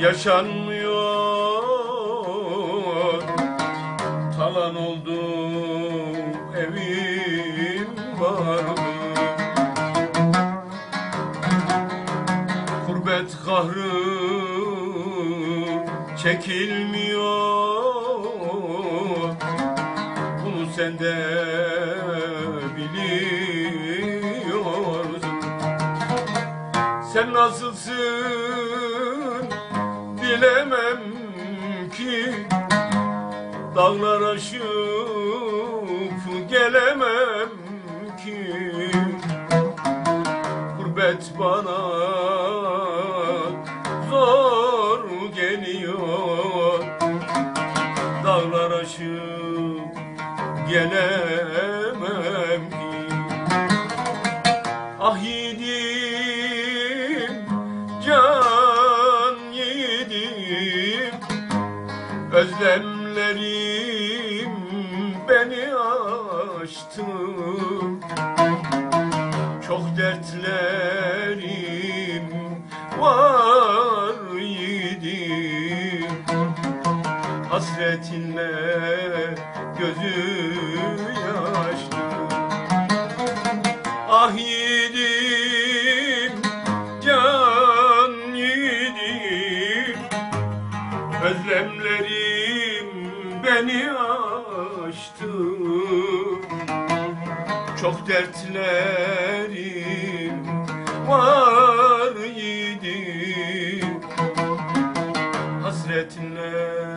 yaşanmıyor. Talan oldu evim vardı. Kurbet kahrı çekilmiyor. Bunu sen de biliyorsun. Sen nasılsın bilemem ki Dağlar aşıp gelemem ki. Gurbet bana zor geliyor. Dağlar aşıp gelemem ki. Ah yiğidim, Özlemlerim beni aştı. Çok dertlerim var yiğidim Hasretinle gözü yaşlı. Ah yiğidim, beni aştı Çok dertlerim var yiğidim Hasretinle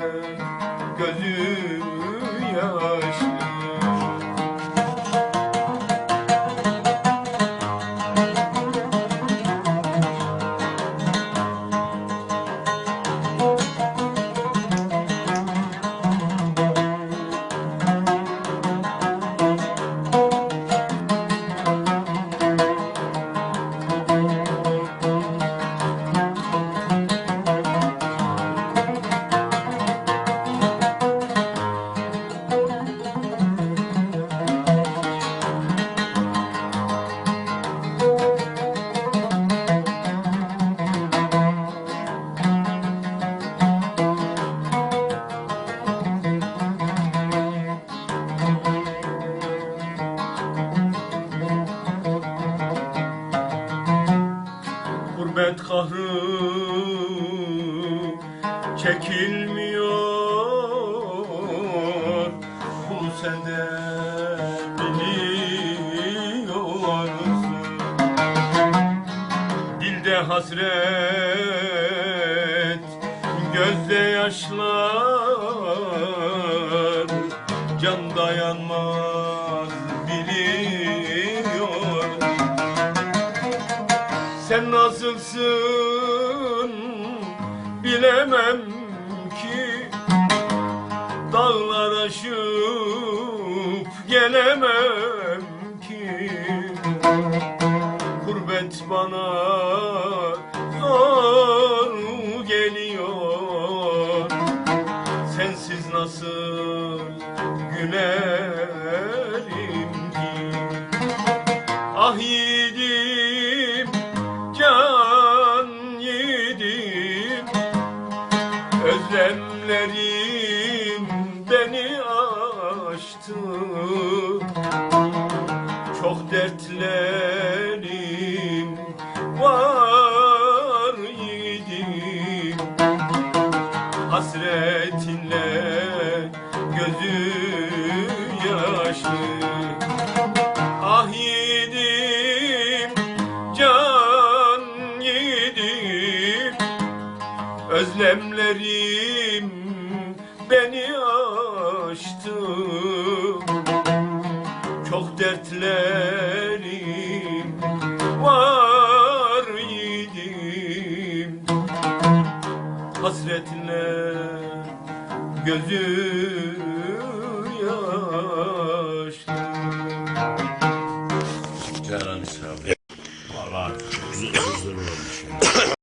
Gurbet kahrı çekilmiyor. Bunu sen de biliyorsun Dilde hasret, gözde yaşlar nasılsın bilemem ki Dağlar aşıp gelemem Özlemlerim beni aştı Çok dertlerim var yiğidim Hasretinle gözü yaşlı Özlemlerim beni aştı. Çok dertlerim var yiğidim Hasretinle gözü